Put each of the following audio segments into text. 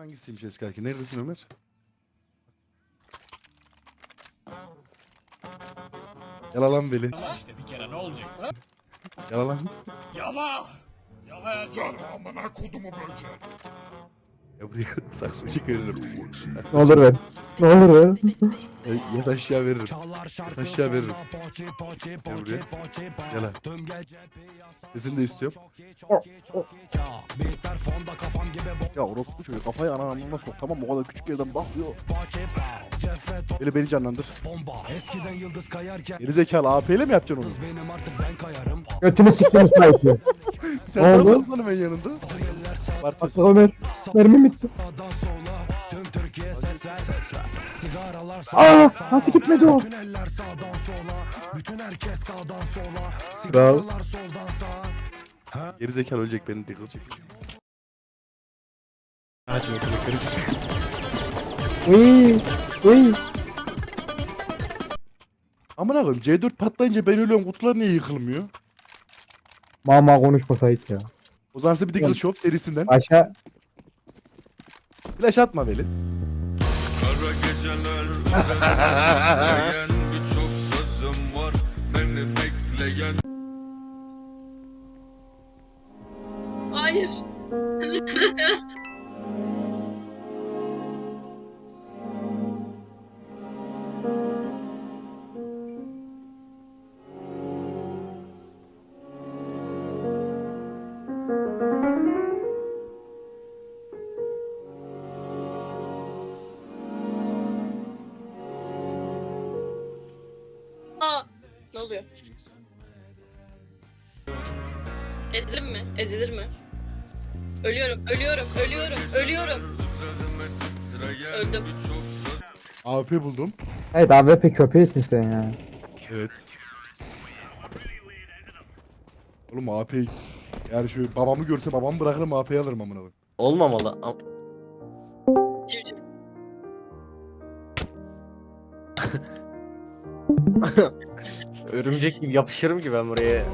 Hangisiymiş eski erkeği? Neredesin Ömer? Yalalan beni. İşte bir kere ne olacak? Yalalan. Yala! Yalayacağım. Amına kodumu böce. Ya buraya saksı bıçak veririm. Ne olur ver. Ne olur ver. Ya, ya da aşağı veririm. Aşağı veririm. Gel buraya. Gel lan. Sesini de istiyorum. Ya orospu çocuğu kafayı ana anlamına sok. Tamam o kadar küçük yerden bakıyor. Böyle beni canlandır. Eskiden yıldız kayarken Geri zekalı AP ile mi yapacaksın onu? Götünü siktim İsmail'i. Bir tane daha oldu? var lan hemen yanında. Bak Ömer. Mermi bitti. Sağdan sola tüm Türkiye ses ver. Ses ver. Sigaralar Aa, sağdan nasıl gitmedi o? Bütün eller sağdan sola. Bütün herkes sağdan sola. Kral. Sigaralar soldan sağa. Geri zekalı ölecek beni tek olacak. Hadi bakalım karışık. Uy. Uy. Amına koyayım C4 patlayınca ben ölüyorum kutular niye yıkılmıyor? Mama konuşma Sait ya. Size bir Deagle Show serisinden. Aşağı. Flash atma Veli. Kara geceler üzerine birçok sözüm var Beni bekleyen Hayır. ne oluyor? Ezilir mi? Ezilir mi? Ölüyorum, ölüyorum, ölüyorum, ölüyorum. Öldüm. AWP buldum. Evet AWP köpeğisin sen ya. Evet. Oğlum AP yani şu babamı görse babamı bırakırım AP'yi alırım amına koyayım. Olmamalı. Am- Civciv. Örümcek gibi yapışırım ki ben buraya.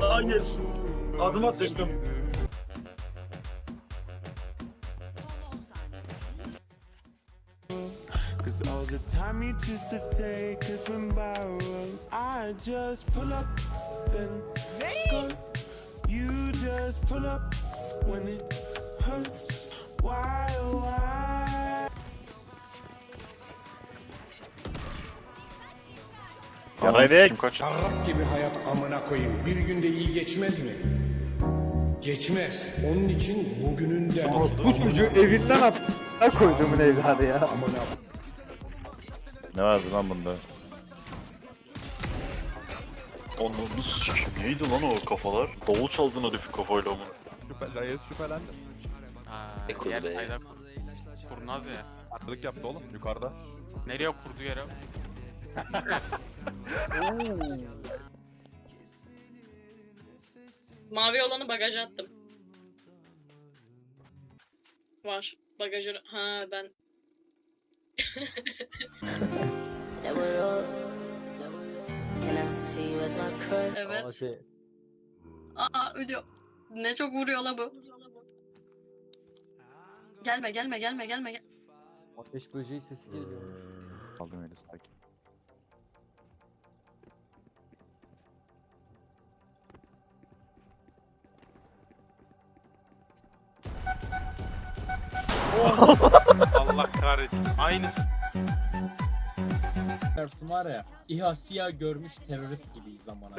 Hayır. Adıma sıçtım. Cause all the time you choose to take has been borrowed. I just pull up, then skirt. You just pull up when it hurts. Why, oh, why? Yaraydık. Arap gibi hayat amına koyayım. Bir günde iyi geçmez mi? Geçmez. Onun için bugününde... Bu çocuğu evinden at. Ne koyduğumun evladı ya. Ne vardı lan bunda? Sikim neydi lan o kafalar? Davul çaldın herifi kafayla ama. Şüpheler, şüphelendim. Ne kurdu be? Kurnaz ya. Atlık yaptı oğlum yukarıda. Nereye kurdu yere? Mavi olanı bagaja attım. Var. Bagajı... Ha ben... evet. şey, Aa ölüyor. Ne çok vuruyor la bu. Gelme gelme gelme gelme. gel- Ateş böceği sesi geliyor. Aldım öyle sakin. Allah kahretsin. Aynısı. Dersin var ya. İHA siyah görmüş terörist gibiyiz zamana.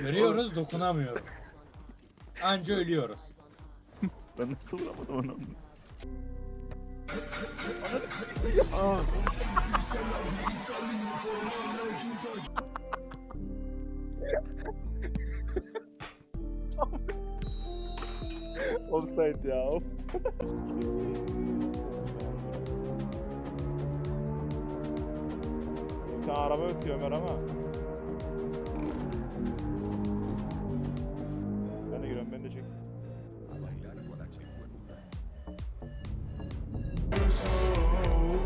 Görüyoruz dokunamıyoruz. Anca ölüyoruz. Ben nasıl vuramadım onu? Offside ya. Of. Bir tane araba ötüyor Ömer ama. Ben de giriyorum, ben de çek.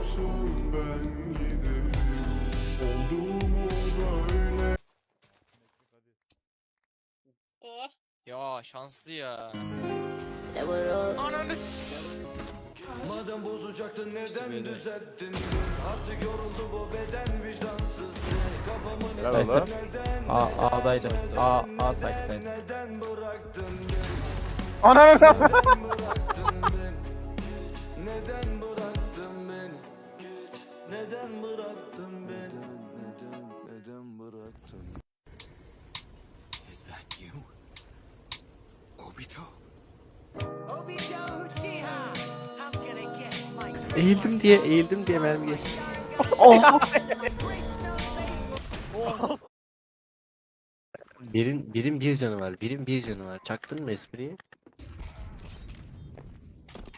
olsun ben giderim Olduğumu böyle Oh. Ya şanslı ya. Madem bozacaktın neden düzelttin Artık yoruldu bu beden vicdansız. Kafamın oğlum. A, A'daydı. A, A site'daydı. neden bıraktın? Ananı Neden bıraktın beni? Neden bıraktın beni? Neden bıraktın beni Eğildim diye eğildim diye mermi geçti. Birin, birin bir canı var. Birin bir canı var. Çaktın mı espriyi?